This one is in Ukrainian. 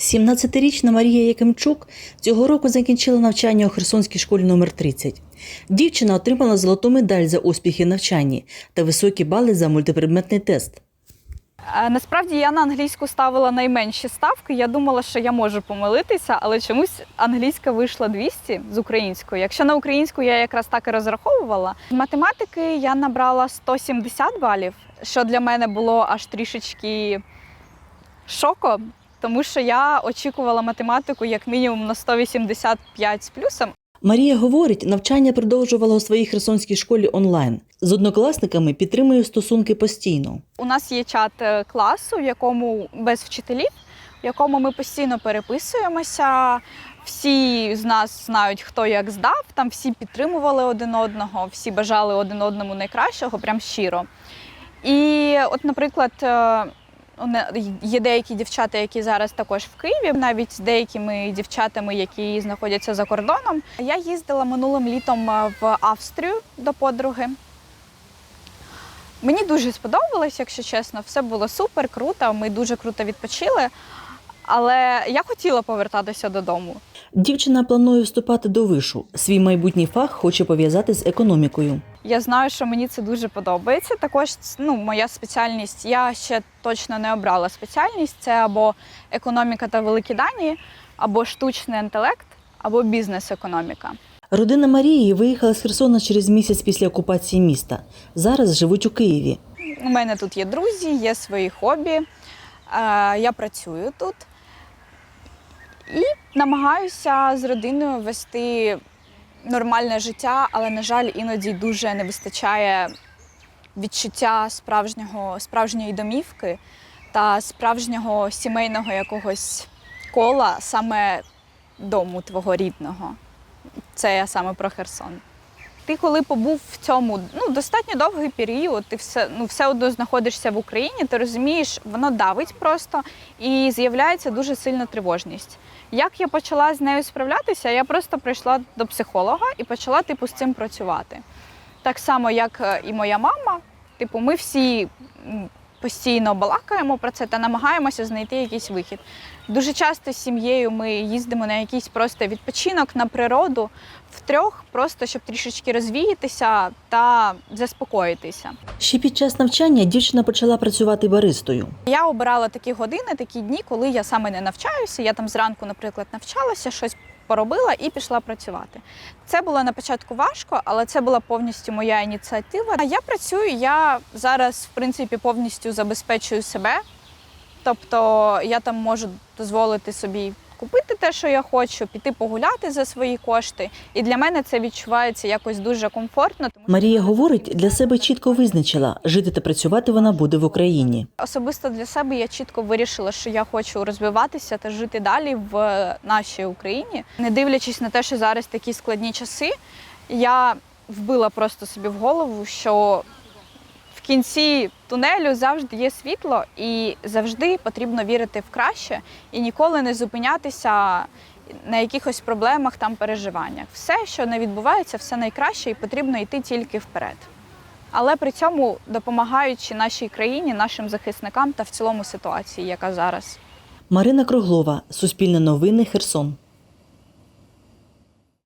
17-річна Марія Якимчук цього року закінчила навчання у Херсонській школі номер 30. Дівчина отримала золоту медаль за успіхи навчанні та високі бали за мультипредметний тест. Е, Насправді я на англійську ставила найменші ставки. Я думала, що я можу помилитися, але чомусь англійська вийшла 200 з українською. Якщо на українську я якраз так і розраховувала. З математики я набрала 170 балів, що для мене було аж трішечки шоком, тому що я очікувала математику як мінімум на 185 з плюсом. Марія говорить, навчання продовжувала у своїй херсонській школі онлайн. З однокласниками підтримує стосунки постійно. У нас є чат е, класу, в якому без вчителів, в якому ми постійно переписуємося. Всі з нас знають, хто як здав. Там всі підтримували один одного, всі бажали один одному найкращого, прям щиро. І, от, наприклад, е, є деякі дівчата, які зараз також в Києві, навіть з деякими дівчатами, які знаходяться за кордоном. Я їздила минулим літом е, в Австрію до подруги. Мені дуже сподобалось, якщо чесно, все було супер, круто. Ми дуже круто відпочили. Але я хотіла повертатися додому. Дівчина планує вступати до вишу. Свій майбутній фах хоче пов'язати з економікою. Я знаю, що мені це дуже подобається. Також ну, моя спеціальність. Я ще точно не обрала спеціальність. Це або економіка та великі дані, або штучний інтелект, або бізнес-економіка. Родина Марії виїхала з Херсона через місяць після окупації міста. Зараз живуть у Києві. У мене тут є друзі, є свої хобі. Е, Я працюю тут і намагаюся з родиною вести нормальне життя, але, на жаль, іноді дуже не вистачає відчуття справжнього, справжньої домівки та справжнього сімейного якогось кола саме дому твого рідного. Це я саме про Херсон. Ти коли побув в цьому ну, достатньо довгий період, ти все, ну, все одно знаходишся в Україні, ти розумієш, воно давить просто і з'являється дуже сильна тривожність. Як я почала з нею справлятися, я просто прийшла до психолога і почала типу, з цим працювати. Так само, як е, і моя мама, типу, ми всі постійно балакаємо про це та намагаємося знайти якийсь вихід. Дуже часто з сім'єю ми їздимо на якийсь просто відпочинок на природу втрьох, просто щоб трішечки розвіятися та заспокоїтися. Ще під час навчання дівчина почала працювати баристою. Я обирала такі години, такі дні, коли я саме не навчаюся. Я там зранку, наприклад, навчалася, щось поробила і пішла працювати. Це було на початку важко, але це була повністю моя ініціатива. Я працюю, я зараз, в принципі, повністю забезпечую себе. Тобто я там можу дозволити собі купити те, що я хочу, піти погуляти за свої кошти. І для мене це відчувається якось дуже комфортно. Тому що Марія говорить, для себе чітко визначила, жити та працювати вона буде в Україні. Особисто для себе я чітко вирішила, що я хочу розвиватися та жити далі в нашій Україні. Не дивлячись на те, що зараз такі складні часи, я вбила просто собі в голову, що в кінці тунелю завжди є світло, і завжди потрібно вірити в краще і ніколи не зупинятися на якихось проблемах там переживаннях. Все, що не відбувається, все найкраще, і потрібно йти тільки вперед. Але при цьому допомагаючи нашій країні, нашим захисникам та в цілому ситуації, яка зараз. Марина Круглова, Суспільне новини, Херсон.